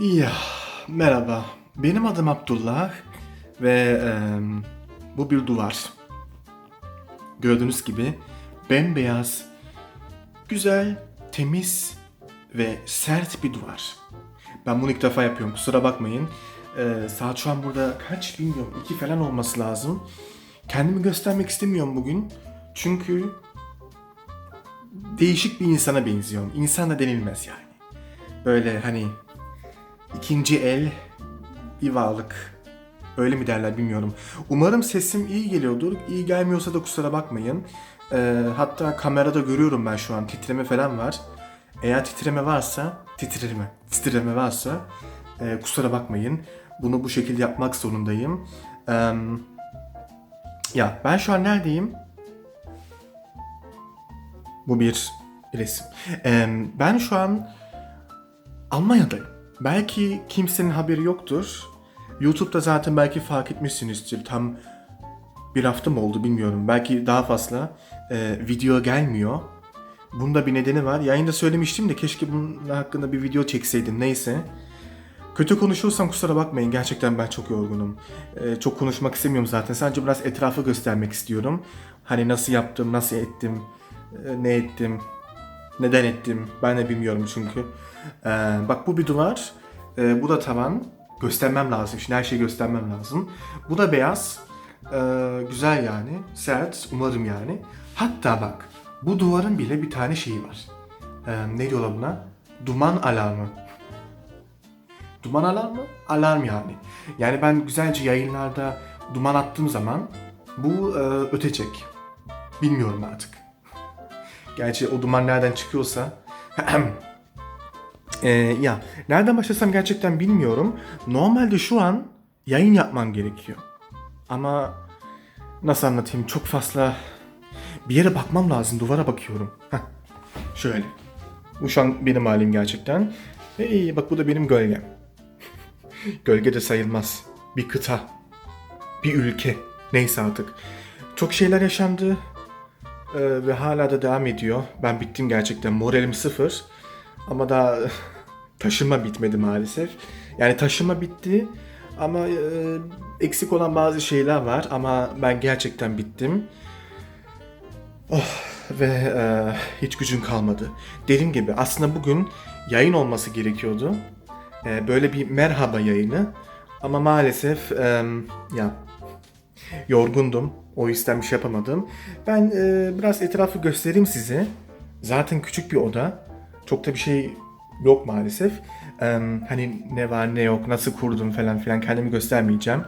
Ya merhaba. Benim adım Abdullah ve em, bu bir duvar. Gördüğünüz gibi bembeyaz, güzel, temiz ve sert bir duvar. Ben bunu ilk defa yapıyorum. Kusura bakmayın. Ee, saat şu an burada kaç bilmiyorum. iki falan olması lazım. Kendimi göstermek istemiyorum bugün. Çünkü değişik bir insana benziyorum. İnsan da denilmez yani. Böyle hani İkinci el bir varlık. Öyle mi derler bilmiyorum. Umarım sesim iyi geliyordur. İyi gelmiyorsa da kusura bakmayın. Ee, hatta kamerada görüyorum ben şu an titreme falan var. Eğer titreme varsa, titreme, titreme varsa e, kusura bakmayın. Bunu bu şekilde yapmak zorundayım. Ee, ya ben şu an neredeyim? Bu bir resim. Ee, ben şu an Almanya'dayım. Belki kimsenin haberi yoktur. YouTube'da zaten belki fark etmişsinizdir. Tam bir hafta mı oldu bilmiyorum. Belki daha fazla e, video gelmiyor. Bunda bir nedeni var. Yayında söylemiştim de keşke bunun hakkında bir video çekseydim. Neyse. Kötü konuşuyorsam kusura bakmayın. Gerçekten ben çok yorgunum. E, çok konuşmak istemiyorum zaten. Sadece biraz etrafı göstermek istiyorum. Hani nasıl yaptım, nasıl ettim, e, ne ettim, neden ettim ben de bilmiyorum çünkü. Ee, bak bu bir duvar. Ee, bu da tavan. Göstermem lazım. Şimdi her şeyi göstermem lazım. Bu da beyaz. Ee, güzel yani. Sert. Umarım yani. Hatta bak. Bu duvarın bile bir tane şeyi var. Ee, ne diyorlar buna? Duman alarmı. Duman alarmı? Alarm yani. Yani ben güzelce yayınlarda duman attığım zaman bu e, ötecek. Bilmiyorum artık. Gerçi o duman nereden çıkıyorsa. Ee, ya nereden başlasam gerçekten bilmiyorum. Normalde şu an yayın yapmam gerekiyor. Ama nasıl anlatayım çok fazla bir yere bakmam lazım. Duvara bakıyorum. Heh. Şöyle. Bu şu an benim halim gerçekten. İyi bak bu da benim gölgem. Gölge de sayılmaz. Bir kıta. Bir ülke. Neyse artık. Çok şeyler yaşandı. Ee, ve hala da devam ediyor. Ben bittim gerçekten. Moralim sıfır. Ama daha taşıma bitmedi maalesef. Yani taşıma bitti ama e, eksik olan bazı şeyler var ama ben gerçekten bittim. Oh ve e, hiç gücüm kalmadı. Dediğim gibi aslında bugün yayın olması gerekiyordu. E, böyle bir merhaba yayını ama maalesef e, ya yorgundum. O yüzden bir şey yapamadım. Ben e, biraz etrafı göstereyim size. Zaten küçük bir oda. Çok da bir şey yok maalesef. Ee, hani ne var ne yok, nasıl kurdum falan filan kendimi göstermeyeceğim.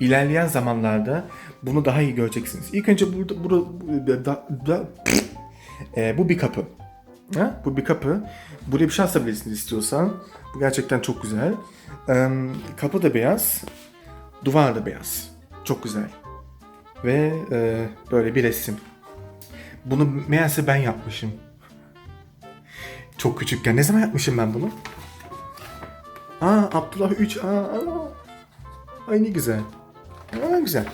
İlerleyen zamanlarda bunu daha iyi göreceksiniz. İlk önce burada, burada da, da, Ee, bu bir kapı. Ha? Bu bir kapı. Buraya bir şey asabilirsiniz istiyorsan. Bu gerçekten çok güzel. Ee, kapı da beyaz. Duvar da beyaz. Çok güzel. Ve e, böyle bir resim. Bunu meğerse ben yapmışım. Çok küçükken. Ne zaman yapmışım ben bunu? Aa Abdullah 3. Aa, aa. Ay ne güzel. Aa güzel.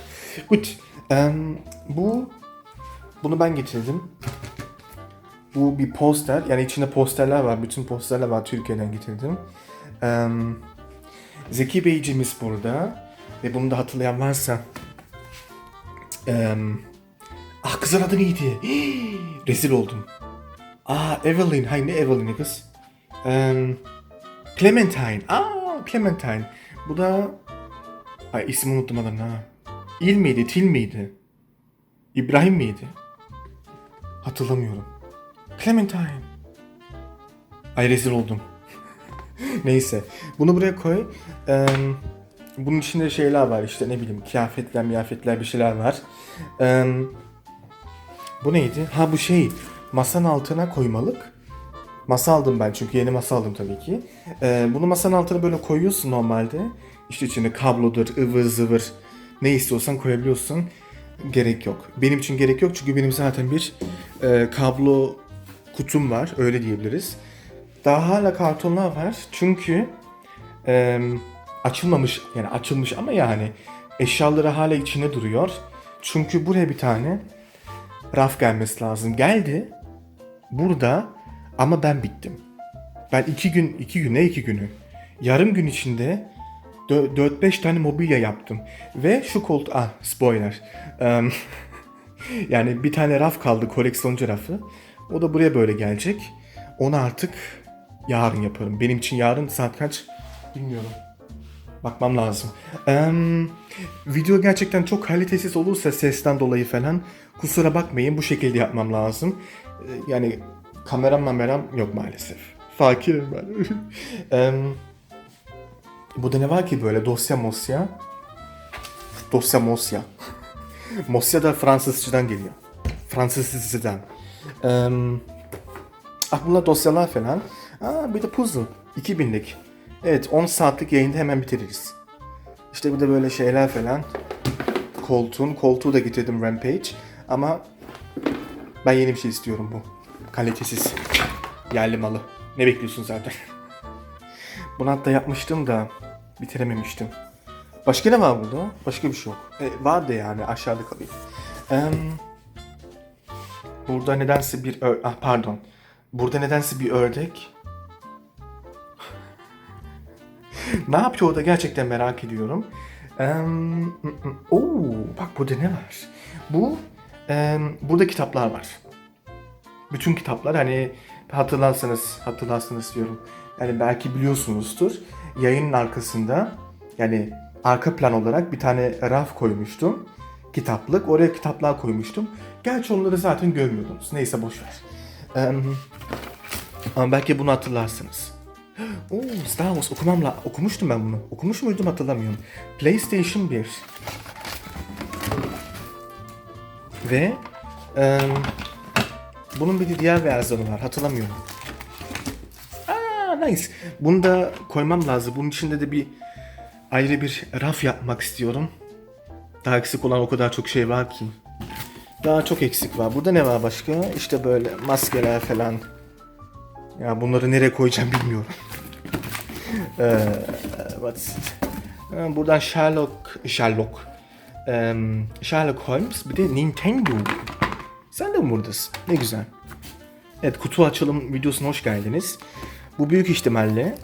Gut. Em, bu bunu ben getirdim. Bu bir poster. Yani içinde posterler var. Bütün posterler var. Türkiye'den getirdim. Em, Zeki Beyciğimiz burada. Ve bunu da hatırlayan varsa. Em, ah kızın adı neydi? Rezil oldum. Aa Evelyn. Hayır ne Evelyn'i kız? Em, Clementine. Aa Clementine. Bu da... Ay ismi unuttum adamın ha. İl miydi? Til miydi? İbrahim miydi? Hatırlamıyorum. Clementine. Ay rezil oldum. Neyse. Bunu buraya koy. Ee, bunun içinde şeyler var işte ne bileyim kıyafetler miyafetler bir şeyler var. Ee, bu neydi? Ha bu şey masanın altına koymalık. Masa aldım ben çünkü yeni masa aldım tabii ki. Ee, bunu masanın altına böyle koyuyorsun normalde. İşte içine kablodur, ıvır zıvır ne istiyorsan koyabiliyorsun. Gerek yok. Benim için gerek yok çünkü benim zaten bir e, kablo kutum var öyle diyebiliriz. Daha hala kartonlar var çünkü e, açılmamış yani açılmış ama yani eşyaları hala içine duruyor. Çünkü buraya bir tane raf gelmesi lazım. Geldi burada ama ben bittim. Ben iki gün, iki gün ne iki günü? yarım gün içinde 4-5 tane mobilya yaptım. Ve şu koltuk... Ah spoiler. Yani bir tane raf kaldı koleksiyoncu rafı. O da buraya böyle gelecek. Onu artık yarın yaparım. Benim için yarın saat kaç bilmiyorum. Bakmam lazım. Em, video gerçekten çok kalitesiz olursa sesten dolayı falan kusura bakmayın bu şekilde yapmam lazım. Ee, Yani kameram mameram yok maalesef. Fakirim ben. Em, burada ne var ki böyle dosya mosya? Dosya mosya. mosya da Fransızcadan geliyor. Fransızcadan. Em, ah bunlar dosyalar falan. Aa, bir de puzzle. 2000'lik. Evet 10 saatlik yayında hemen bitiririz. İşte bir de böyle şeyler falan. Koltuğun. Koltuğu da getirdim Rampage. Ama ben yeni bir şey istiyorum bu. Kalitesiz. Yerli malı. Ne bekliyorsun zaten? Bunu hatta yapmıştım da bitirememiştim. Başka ne var burada? Başka bir şey yok. E, vardı yani aşağıda kalıyor. Em, burada nedense bir ör- ah, pardon. Burada nedense bir ördek. ne yapıyor orada gerçekten merak ediyorum. Mm. Oo, bak burada ne var? Bu em, burada kitaplar var. Bütün kitaplar hani hatırlarsanız hatırlarsınız diyorum. Yani belki biliyorsunuzdur. Yayının arkasında yani arka plan olarak bir tane raf koymuştum. Kitaplık. Oraya kitaplar koymuştum. Gerçi onları zaten görmüyordunuz. Neyse boş ver. Em, ama belki bunu hatırlarsınız. Oo, Star Wars okumam la okumuştum ben bunu. Okumuş muydum hatırlamıyorum. PlayStation 1. Ve em, bunun bir de diğer versiyonu var. Hatırlamıyorum. Aa, nice. Bunu da koymam lazım. Bunun içinde de bir ayrı bir raf yapmak istiyorum. Daha eksik olan o kadar çok şey var ki. Daha çok eksik var. Burada ne var başka? İşte böyle maskeler falan. Ya bunları nereye koyacağım bilmiyorum. Ee? Ee, Buradan Sherlock, Sherlock, em, Sherlock Holmes bir de Nintendo. Sen de mi buradasın? Ne güzel. Evet kutu açılım videosuna hoş geldiniz. Bu büyük ihtimalle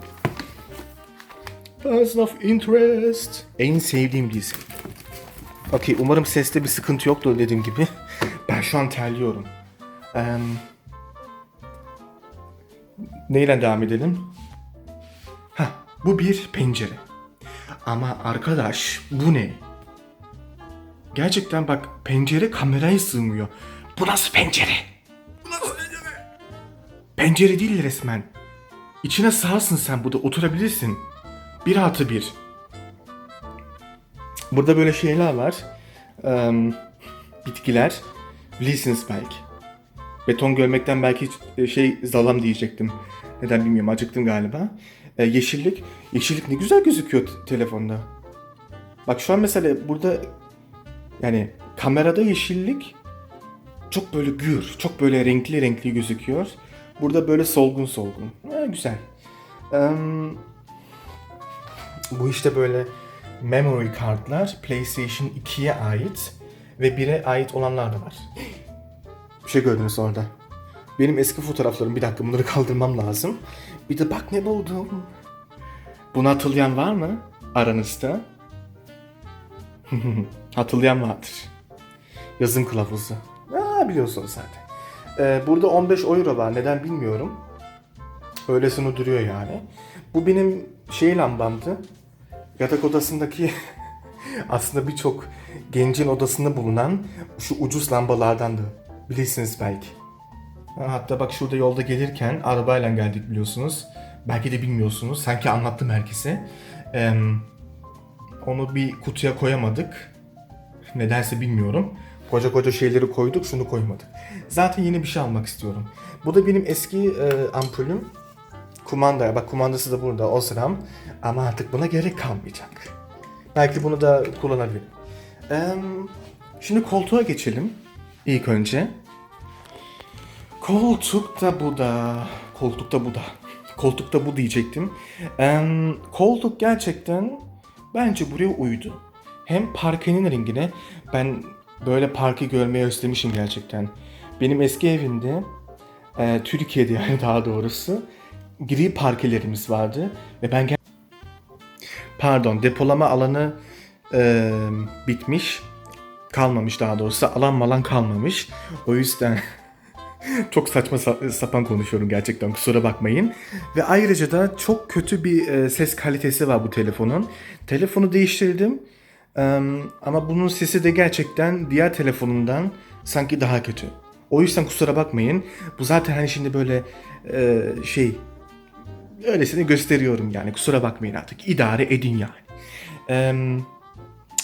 Person of Interest. En sevdiğim dizi. Okey umarım seste bir sıkıntı yoktur dediğim gibi. Ben şu an terliyorum. Em, neyle devam edelim? Heh, bu bir pencere. Ama arkadaş bu ne? Gerçekten bak pencere kameraya sığmıyor. Bu nasıl pencere? Bu nasıl pencere? Pencere değil resmen. İçine sığarsın sen burada oturabilirsin. Bir artı bir. Burada böyle şeyler var. Eee, bitkiler. Bilirsiniz belki. Beton görmekten belki e, şey zalam diyecektim. Neden bilmiyorum acıktım galiba. E, yeşillik. Yeşillik ne güzel gözüküyor telefonda. Bak şu an mesela burada yani kamerada yeşillik çok böyle gür, çok böyle renkli renkli gözüküyor. Burada böyle solgun solgun. Ha, güzel. Eee, bu işte böyle memory kartlar PlayStation 2'ye ait ve 1'e ait olanlar da var. Bir şey gördünüz orada. Benim eski fotoğraflarım bir dakika bunları kaldırmam lazım. Bir de bak ne buldum. Bunu hatırlayan var mı aranızda? hatırlayan vardır. Yazım kılavuzu. Aa, biliyorsunuz zaten. Ee, burada 15 euro var. Neden bilmiyorum. Öylesine duruyor yani. Bu benim şey lambamdı. Yatak odasındaki aslında birçok gencin odasında bulunan şu ucuz lambalardandı. Bilirsiniz belki. Ha, Hatta bak şurada yolda gelirken arabayla geldik biliyorsunuz. Belki de bilmiyorsunuz. Sanki anlattım herkese. Ee, onu bir kutuya koyamadık. Nedense bilmiyorum. Koca koca şeyleri koyduk, şunu koymadık. Zaten yeni bir şey almak istiyorum. Bu da benim eski e, ampulüm. Kumanda, bak kumandası da burada, o sıram. Ama artık buna gerek kalmayacak. Belki bunu da kullanabilirim. Ee, şimdi koltuğa geçelim. İlk önce. Koltuk da bu da. Koltuk da bu da. Koltuk da bu diyecektim. Ee, koltuk gerçekten bence buraya uydu. Hem parkenin rengine ben böyle parkı görmeyi özlemişim gerçekten. Benim eski evimde e, Türkiye'de yani daha doğrusu gri parkelerimiz vardı ve ben pardon depolama alanı e, bitmiş. Kalmamış daha doğrusu. Alan malan kalmamış. O yüzden çok saçma sa- sapan konuşuyorum gerçekten kusura bakmayın. Ve ayrıca da çok kötü bir e, ses kalitesi var bu telefonun. Telefonu değiştirdim. Ama bunun sesi de gerçekten diğer telefonumdan sanki daha kötü. O yüzden kusura bakmayın. Bu zaten hani şimdi böyle e, şey öylesine gösteriyorum yani kusura bakmayın artık idare edin yani.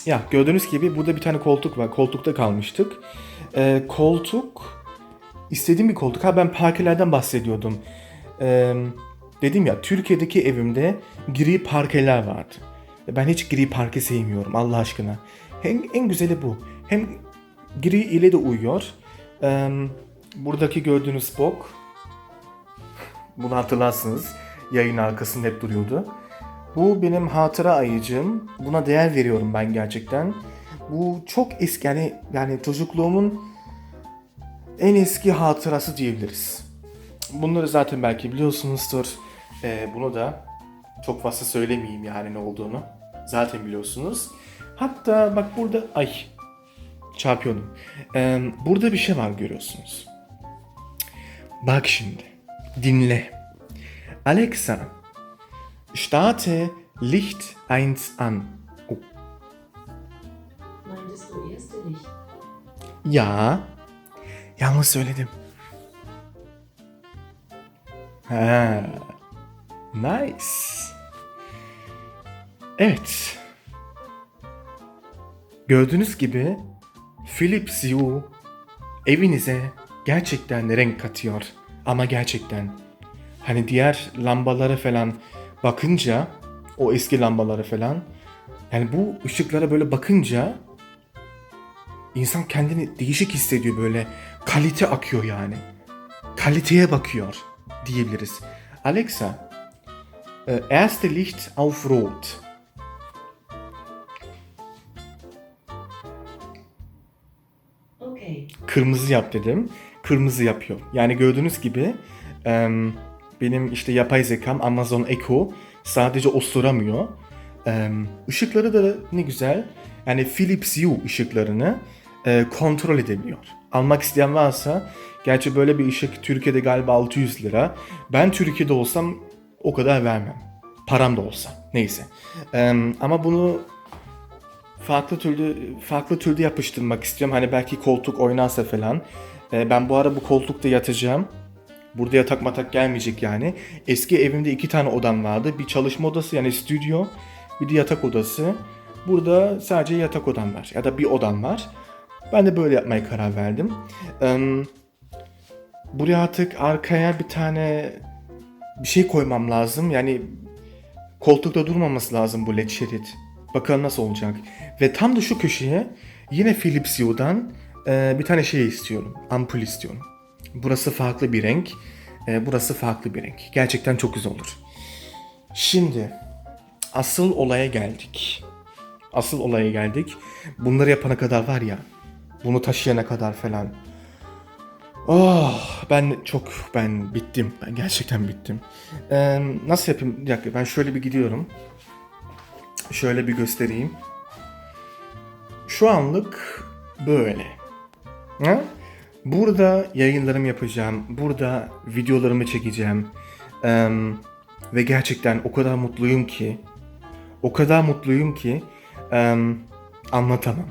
Ya gördüğünüz gibi burada bir tane koltuk var. Koltukta kalmıştık. Eee, koltuk istediğim bir koltuk. Ha ben parkelerden bahsediyordum. Eee, dedim ya Türkiye'deki evimde gri parkeler vardı. Ben hiç gri parke sevmiyorum Allah aşkına. En, en güzeli bu. Hem gri ile de uyuyor. Eee, buradaki gördüğünüz bok. Bunu hatırlarsınız. Yayın arkasında hep duruyordu. Bu benim hatıra ayıcım. Buna değer veriyorum ben gerçekten. Bu çok eski yani yani çocukluğumun en eski hatırası diyebiliriz. Bunları zaten belki biliyorsunuzdur. Ee, bunu da çok fazla söylemeyeyim yani ne olduğunu. Zaten biliyorsunuz. Hatta bak burada ay çarpıyordum. Ee, burada bir şey var görüyorsunuz. Bak şimdi. Dinle. Alexa, starte Licht 1 an. Oh. Meintest du erste Licht? Ya. Yanlış söyledim. Ha. Nice. Evet. Gördüğünüz gibi Philips Hue evinize gerçekten renk katıyor. Ama gerçekten. Hani diğer lambalara falan bakınca o eski lambalara falan yani bu ışıklara böyle bakınca İnsan kendini değişik hissediyor böyle. Kalite akıyor yani. Kaliteye bakıyor diyebiliriz. Alexa, e, erste Licht auf Rot. Kırmızı yap dedim. Kırmızı yapıyor. Yani gördüğünüz gibi benim işte yapay zekam Amazon Echo sadece osuramıyor. Em, Işıkları da ne güzel. Yani Philips Hue ışıklarını e, kontrol edebiliyor. Almak isteyen varsa gerçi böyle bir ışık Türkiye'de galiba 600 lira. Ben Türkiye'de olsam o kadar vermem. Param da olsa. Neyse. Em, ama bunu farklı türlü farklı türlü yapıştırmak istiyorum. Hani belki koltuk oynarsa falan. Ee, ben bu ara bu koltukta yatacağım. Burada yatak matak gelmeyecek yani. Eski evimde iki tane odam vardı. Bir çalışma odası yani stüdyo. Bir de yatak odası. Burada sadece yatak odam var. Ya da bir odam var. Ben de böyle yapmaya karar verdim. Ee, buraya artık arkaya bir tane bir şey koymam lazım. Yani koltukta durmaması lazım bu led şerit. Bakalım nasıl olacak. Ve tam da şu köşeye yine Philips Hue'dan e, bir tane şey istiyorum. Ampul istiyorum. Burası farklı bir renk. e, burası farklı bir renk. Gerçekten çok güzel olur. Şimdi asıl olaya geldik. Asıl olaya geldik. Bunları yapana kadar var ya. Bunu taşıyana kadar falan. Oh ben çok ben bittim. Ben gerçekten bittim. Ee, nasıl yapayım? Bir dakika ben şöyle bir gidiyorum. Şöyle bir göstereyim. Şu anlık böyle. Ha? Burada yayınlarımı yapacağım. Burada videolarımı çekeceğim. Ee, ve gerçekten o kadar mutluyum ki. O kadar mutluyum ki. ee, anlatamam.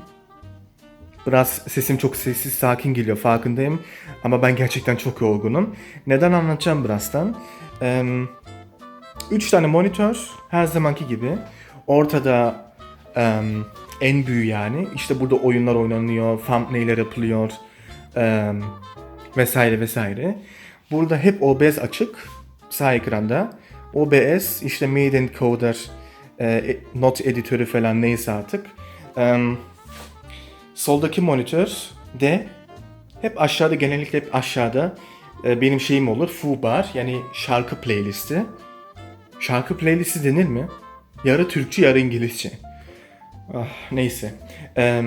Biraz sesim çok sessiz, sakin geliyor farkındayım. Ama ben gerçekten çok yorgunum. Neden anlatacağım birazdan. Ee, üç tane monitör her zamanki gibi. Ortada em, en büyüğü yani. İşte burada oyunlar oynanıyor, thumbnail'ler yapılıyor em, vesaire vesaire. Burada hep OBS açık sağ ekranda. OBS işte Made in Coder, e, not editörü falan neyse artık. Em, soldaki monitör de hep aşağıda genellikle hep aşağıda e, benim şeyim olur. Fubar yani şarkı playlisti. Şarkı playlisti denir mi? Yarı Türkçe yarı İngilizce. Ah, neyse. Eee,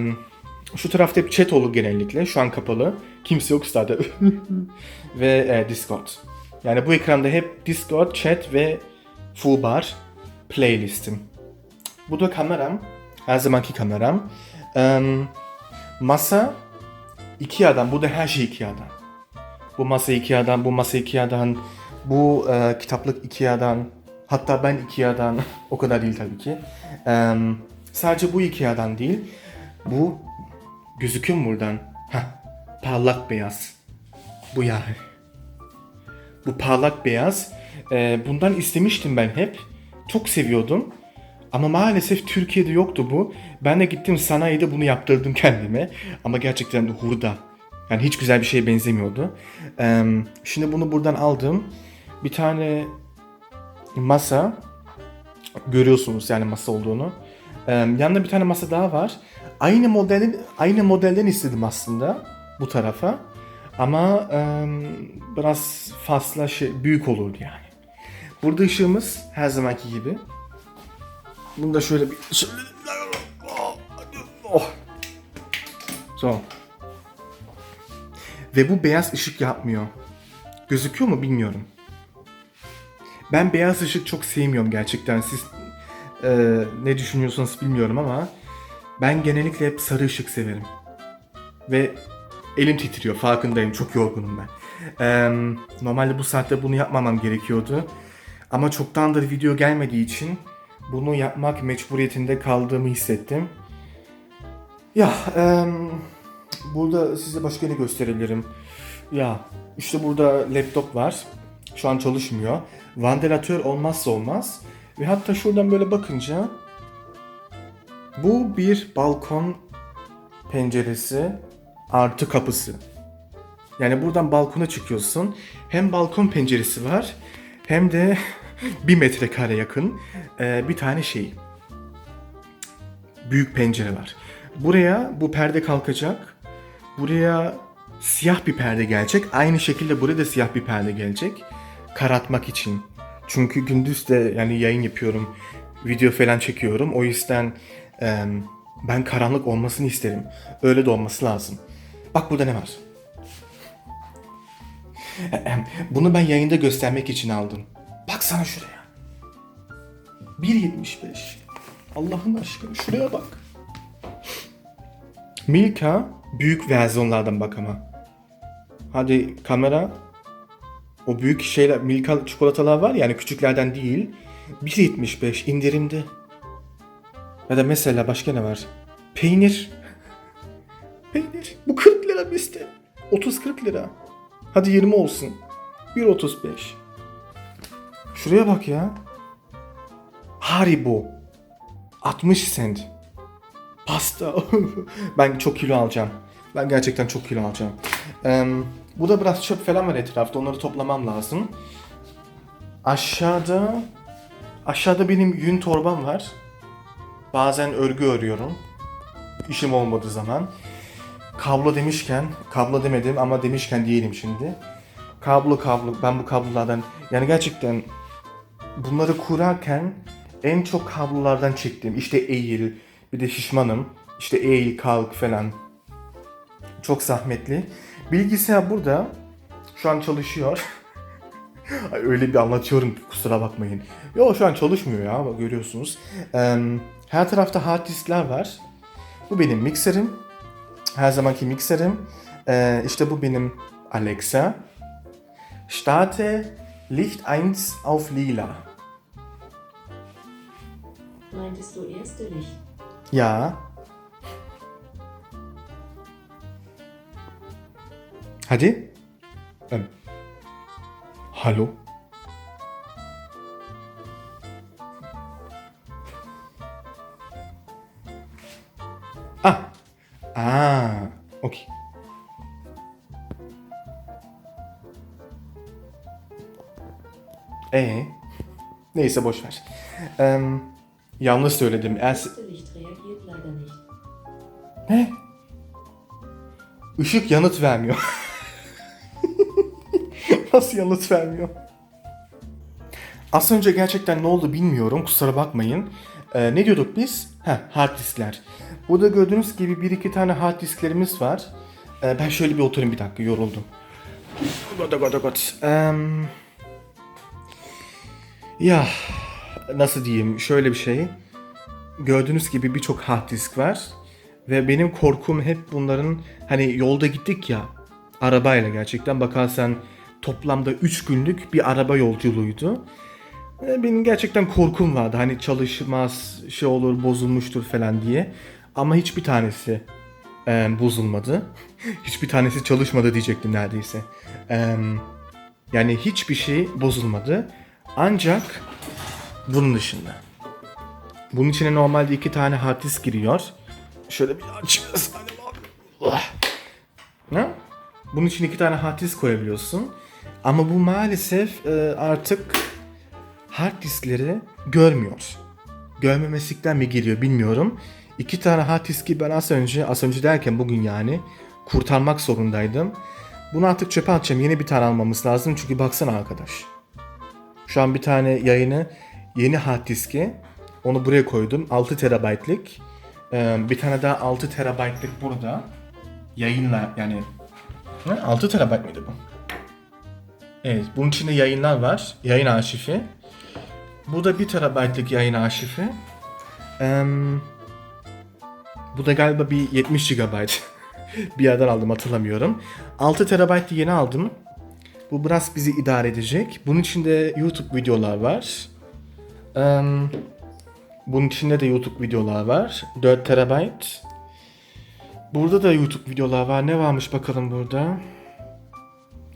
şu tarafta hep chat olur genellikle. Şu an kapalı. Kimse yok zaten. ve e, Discord. Yani bu ekranda hep Discord, chat ve full bar playlistim. Bu da kameram. Her zamanki kameram. Ee, masa Ikea'dan. Bu da her şey Ikea'dan. Bu masa Ikea'dan, bu masa Ikea'dan, bu e, kitaplık Ikea'dan. Hatta ben Ikea'dan. o kadar değil tabii ki. Ee, sadece bu Ikea'dan değil. Bu gözüküyor mu buradan? Heh, parlak beyaz. Bu yani. Bu parlak beyaz. Ee, bundan istemiştim ben hep. Çok seviyordum. Ama maalesef Türkiye'de yoktu bu. Ben de gittim sanayide bunu yaptırdım kendime. Ama gerçekten de hurda. Yani hiç güzel bir şeye benzemiyordu. Ee, şimdi bunu buradan aldım. Bir tane masa. Görüyorsunuz yani masa olduğunu. Ee, yanında bir tane masa daha var. Aynı modelin aynı modelden istedim aslında bu tarafa. Ama e, biraz fazla şey büyük olurdu yani. Burada ışığımız her zamanki gibi. Bunu da şöyle bir oh. So. Ve bu beyaz ışık yapmıyor. Gözüküyor mu bilmiyorum. Ben beyaz ışık çok sevmiyorum gerçekten. Siz e, ne düşünüyorsunuz bilmiyorum ama ben genellikle hep sarı ışık severim. Ve elim titriyor farkındayım çok yorgunum ben. Ee, normalde bu saatte bunu yapmamam gerekiyordu. Ama çoktandır video gelmediği için bunu yapmak mecburiyetinde kaldığımı hissettim. Ya em, burada size başka ne gösterebilirim? Ya işte burada laptop var. Şu an çalışmıyor. Vantilatör olmazsa olmaz. Ve hatta şuradan böyle bakınca bu bir balkon penceresi artı kapısı. Yani buradan balkona çıkıyorsun. Hem balkon penceresi var hem de bir metrekare yakın e, bir tane şey. Büyük pencere var. Buraya bu perde kalkacak. Buraya siyah bir perde gelecek. Aynı şekilde buraya da siyah bir perde gelecek. Karatmak için. Çünkü gündüz de yani yayın yapıyorum. Video falan çekiyorum. O yüzden e, ben karanlık olmasını isterim. Öyle de olması lazım. Bak burada ne var? Bunu ben yayında göstermek için aldım. Baksana şuraya. 1.75. Allah'ın aşkına şuraya bak. Milka büyük versiyonlardan bak ama. Hadi kamera. O büyük şeyler Milka çikolatalar var yani küçüklerden değil. 1.75 indirimde. Ya da mesela başka ne var? Peynir. Peynir. Bu 40 lira liste. 30-40 lira. Hadi 20 olsun. 1.35. Şuraya bak ya. Haribo. 60 cent. Pasta. ben çok kilo alacağım. Ben gerçekten çok kilo alacağım. Eee bu da biraz çöp falan var etrafta. Onları toplamam lazım. Aşağıda aşağıda benim yün torbam var. Bazen örgü örüyorum. İşim olmadığı zaman. Kablo demişken, kablo demedim ama demişken diyelim şimdi. Kablo kablo, ben bu kablolardan yani gerçekten bunları kurarken en çok kablolardan çektim. İşte eğil, bir de şişmanım. İşte eğil, kalk falan. Çok zahmetli. Bilgisayar burada. Şu an çalışıyor. Ay, Öyle bir anlatıyorum ki kusura bakmayın. Yo şu an çalışmıyor ya bak görüyorsunuz. Eee, her tarafta hard diskler var. Bu benim mikserim. Her zamanki mikserim. Eee işte bu benim Alexa. Starte Licht 1 auf lila. Meintest du erste Licht? Ja. Hadi. Ähm. Hallo. Ah. Ah. Okay. Ee, neyse boş ver. Em, yanlış söyledim. Nicht. ne? Işık yanıt vermiyor. Nasıl yanıt vermiyor? Az önce gerçekten ne oldu bilmiyorum. Kusura bakmayın. Ee, ne diyorduk biz? Heh, hard diskler. Burada gördüğünüz gibi bir iki tane hard disklerimiz var. Ee, ben şöyle bir oturayım bir dakika yoruldum. Goda goda god. Em, ya nasıl diyeyim şöyle bir şey. gördüğünüz gibi birçok hard disk var. Ve benim korkum hep bunların hani yolda gittik ya arabayla gerçekten bakarsan toplamda 3 günlük bir araba yolculuğuydu. Benim gerçekten korkum vardı hani çalışmaz şey olur bozulmuştur falan diye. Ama hiçbir tanesi e, bozulmadı. hiçbir tanesi çalışmadı diyecektim neredeyse. E, yani hiçbir şey bozulmadı. Ancak bunun dışında. Bunun içine normalde iki tane hard disk giriyor. Şöyle bir açıyoruz. Ah. Ne? Bunun için iki tane hard disk koyabiliyorsun. Ama bu maalesef e, artık hard diskleri görmüyor. Görmemezlikten mi geliyor bilmiyorum. İki tane hard diski ben az önce, az önce derken bugün yani kurtarmak zorundaydım. Bunu artık çöpe atacağım. Yeni bir tane almamız lazım. Çünkü baksana arkadaş. Şu an bir tane yayını yeni hard diski. Onu buraya koydum. 6 terabaytlık. Ee, bir tane daha 6 terabaytlık burada. Yayınla yani. Ne? 6 terabayt mıydı bu? Evet. Bunun içinde yayınlar var. Yayın arşivi. Bu da 1 terabaytlık yayın arşivi. Ee, bu da galiba bir 70 GB. bir yerden aldım hatırlamıyorum. 6 terabaytlı yeni aldım. Bu biraz bizi idare edecek. Bunun içinde YouTube videolar var. Eee, bunun içinde de YouTube videolar var. 4 terabayt. Burada da YouTube videolar var. Ne varmış bakalım burada?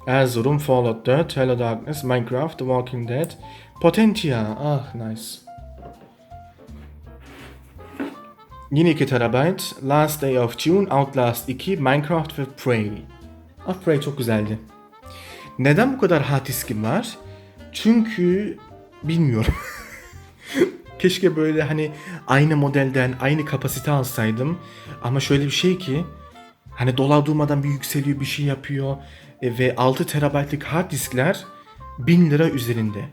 Erzurum, Fallout 4, Hello Darkness, Minecraft, The Walking Dead, Potentia. Ah nice. Yine 2 terabayt. Last Day of June, Outlast 2, Minecraft ve Prey. Ah Prey çok güzeldi. Neden bu kadar hard diskim var? Çünkü bilmiyorum. Keşke böyle hani aynı modelden aynı kapasite alsaydım. Ama şöyle bir şey ki hani dolar durmadan bir yükseliyor bir şey yapıyor. E, ve 6 terabaytlık hard diskler 1000 lira üzerinde.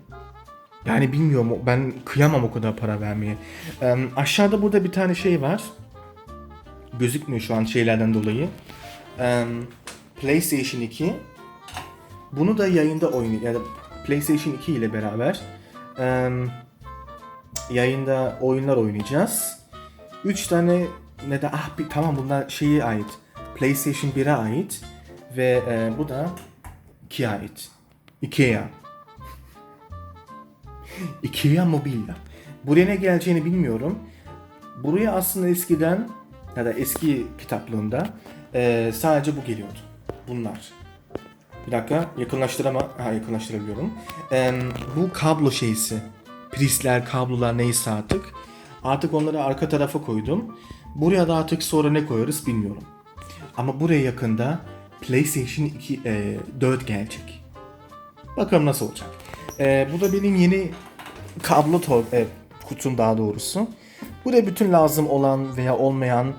Yani bilmiyorum ben kıyamam o kadar para vermeye. Ee, aşağıda burada bir tane şey var. Gözükmüyor şu an şeylerden dolayı. Ee, PlayStation 2 bunu da yayında oynuyor. Yani PlayStation 2 ile beraber eee, yayında oyunlar oynayacağız. 3 tane neden ah bir, tamam bunlar şeye ait. PlayStation 1'e ait ve eee, bu da 2'ye ait. Ikea. Ikea Mobilya. Buraya ne geleceğini bilmiyorum. Buraya aslında eskiden ya da eski kitaplığında eee, sadece bu geliyordu. Bunlar. Bir dakika yakınlaştırama ha yakınlaştırabiliyorum. Ee, bu kablo şeysi. Prisler, kablolar neyse artık. Artık onları arka tarafa koydum. Buraya da artık sonra ne koyarız bilmiyorum. Ama buraya yakında PlayStation 2 e, 4 gelecek. Bakalım nasıl olacak. Ee, bu da benim yeni kablo e, kutum daha doğrusu. Buraya bütün lazım olan veya olmayan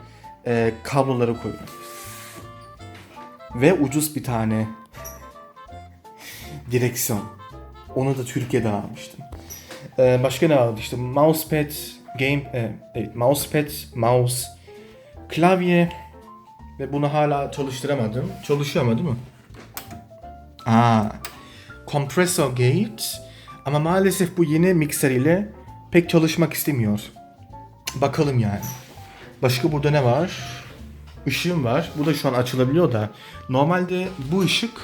e, kabloları koyuyorum. Ve ucuz bir tane direksiyon. Onu da Türkiye'den almıştım. Ee, başka ne vardı işte mousepad, game, e, evet, mousepad, mouse, klavye ve bunu hala çalıştıramadım. Çalışıyor ama değil mi? Aa, compressor gate ama maalesef bu yeni mikser ile pek çalışmak istemiyor. Bakalım yani. Başka burada ne var? Işığım var. Bu da şu an açılabiliyor da. Normalde bu ışık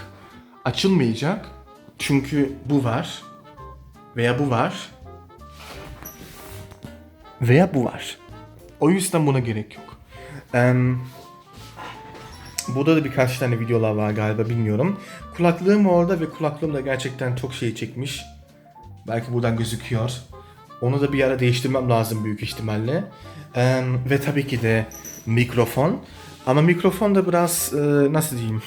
açılmayacak. Çünkü bu var. Veya bu var. Veya bu var. O yüzden buna gerek yok. Em, burada da birkaç tane videolar var galiba bilmiyorum. Kulaklığım orada ve kulaklığım da gerçekten çok şey çekmiş. Belki buradan gözüküyor. Onu da bir ara değiştirmem lazım büyük ihtimalle. Em, ve tabii ki de mikrofon. Ama mikrofon da biraz e, nasıl diyeyim?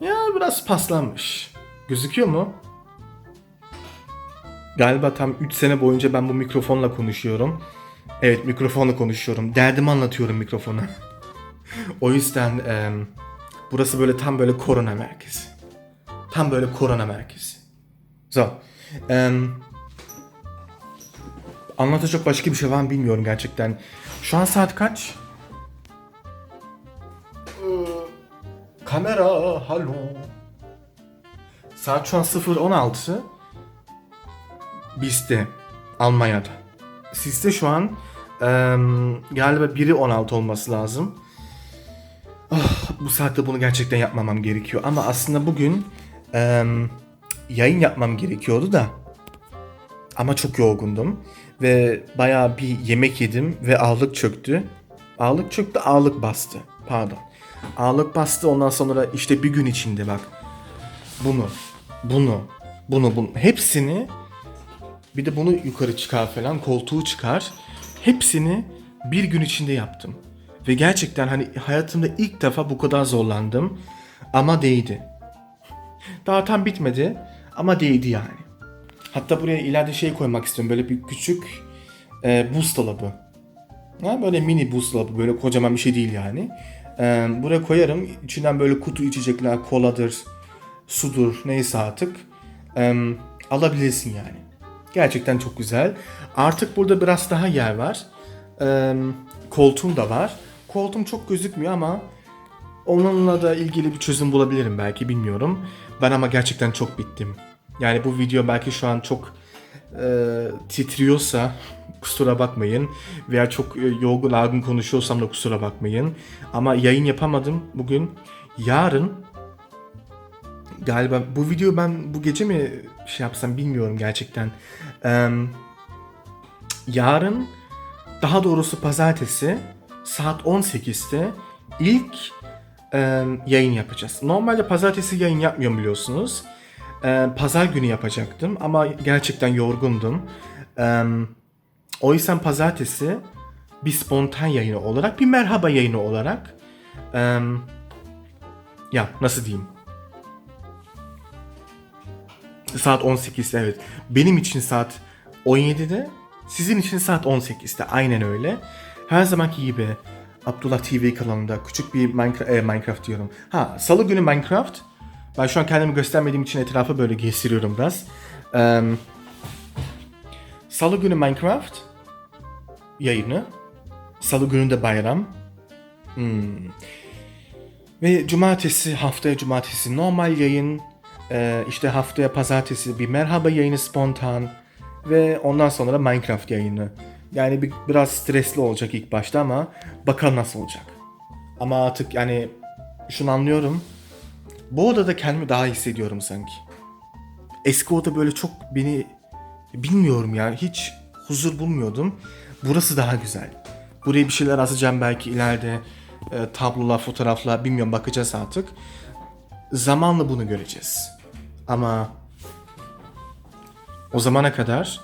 Ya biraz paslanmış. Gözüküyor mu? Galiba tam 3 sene boyunca ben bu mikrofonla konuşuyorum. Evet mikrofonla konuşuyorum. Derdimi anlatıyorum mikrofona. o yüzden e, burası böyle tam böyle korona merkezi. Tam böyle korona merkezi. So. E, anlatacak başka bir şey var mı bilmiyorum gerçekten. Şu an saat kaç? Kamera, halo. Saat şu an 0.16. Bizde. Almanya'da. Sizde şu an eee, galiba biri 16 olması lazım. Ah, bu saatte bunu gerçekten yapmamam gerekiyor. Ama aslında bugün eee, yayın yapmam gerekiyordu da. Ama çok yorgundum. Ve bayağı bir yemek yedim ve ağırlık çöktü. Ağırlık çöktü, ağırlık bastı. Pardon. Ağırlık bastı ondan sonra işte bir gün içinde bak. Bunu, bunu, bunu, bunu. Hepsini bir de bunu yukarı çıkar falan, koltuğu çıkar. Hepsini bir gün içinde yaptım. Ve gerçekten hani hayatımda ilk defa bu kadar zorlandım. Ama değdi. Daha tam bitmedi ama değdi yani. Hatta buraya ileride şey koymak istiyorum. Böyle bir küçük e, buzdolabı. Ha, böyle mini buzdolabı. Böyle kocaman bir şey değil yani. E, buraya koyarım. İçinden böyle kutu içecekler, koladır, sudur neyse artık. E, alabilirsin yani. Gerçekten çok güzel. Artık burada biraz daha yer var. E, koltuğum da var. Koltuğum çok gözükmüyor ama onunla da ilgili bir çözüm bulabilirim belki bilmiyorum. Ben ama gerçekten çok bittim. Yani bu video belki şu an çok e, titriyorsa kusura bakmayın. Veya çok e, yorgun argın konuşuyorsam da kusura bakmayın. Ama yayın yapamadım bugün. Yarın galiba bu video ben bu gece mi şey yapsam bilmiyorum gerçekten. Eee, yarın daha doğrusu pazartesi saat 18'te ilk e, yayın yapacağız. Normalde pazartesi yayın yapmıyorum biliyorsunuz. E, Pazar günü yapacaktım ama gerçekten yorgundum. E, o yüzden pazartesi bir spontan yayını olarak, bir merhaba yayını olarak e, ya nasıl diyeyim? Saat 18'de evet. Benim için saat 17'de, sizin için saat 18'de. Aynen öyle. Her zamanki gibi Abdullah TV kanalında küçük bir Minecraft, e, Minecraft diyorum. Ha, salı günü Minecraft. Ben şu an kendimi göstermediğim için etrafı böyle gezdiriyorum biraz. Eee, salı günü Minecraft yayını. Salı günü de bayram. Hmm. Ve cumartesi, haftaya cumartesi normal yayın. Ee, işte haftaya pazartesi bir merhaba yayını spontan. Ve ondan sonra Minecraft yayını. Yani bir, biraz stresli olacak ilk başta ama bakalım nasıl olacak. Ama artık yani şunu anlıyorum. Bu odada kendimi daha hissediyorum sanki. Eski oda böyle çok beni bilmiyorum ya hiç huzur bulmuyordum. Burası daha güzel. Buraya bir şeyler asacağım belki ileride. E, tablolar, fotoğraflar bilmiyorum bakacağız artık. Zamanla bunu göreceğiz. Ama o zamana kadar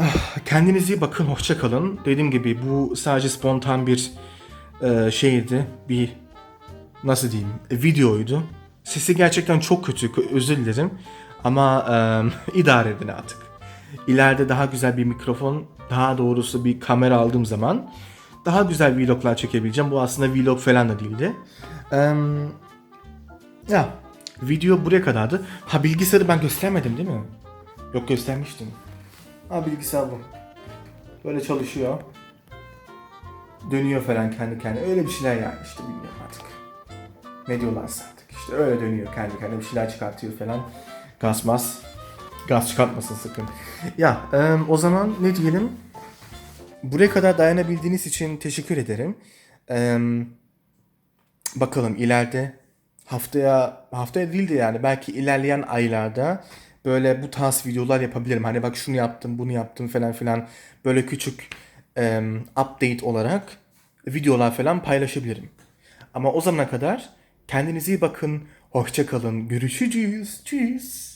ah, kendinize iyi bakın, hoşça kalın. Dediğim gibi bu sadece spontan bir e, şeydi, bir nasıl diyeyim, videoydu. Sesi gerçekten çok kötü, kö- özür dilerim. Ama e, idare edin artık. İleride daha güzel bir mikrofon, daha doğrusu bir kamera aldığım zaman daha güzel vloglar çekebileceğim. Bu aslında vlog falan da değildi. E, ya video buraya kadardı. Ha bilgisayarı ben göstermedim değil mi? Yok göstermiştim. Ha bilgisayar bu. Böyle çalışıyor. Dönüyor falan kendi kendine. Öyle bir şeyler yani işte bilmiyorum artık. Ne diyorlarsa artık. İşte öyle dönüyor kendi kendine bir şeyler çıkartıyor falan. Gaz mas. Gaz çıkartmasın sakın. ya e, o zaman ne diyelim? Buraya kadar dayanabildiğiniz için teşekkür ederim. E, bakalım ileride haftaya haftaya değil de yani belki ilerleyen aylarda böyle bu tarz videolar yapabilirim. Hani bak şunu yaptım, bunu yaptım falan filan böyle küçük e, update olarak videolar falan paylaşabilirim. Ama o zamana kadar kendinize iyi bakın. Hoşça kalın. Görüşürüz. Tschüss.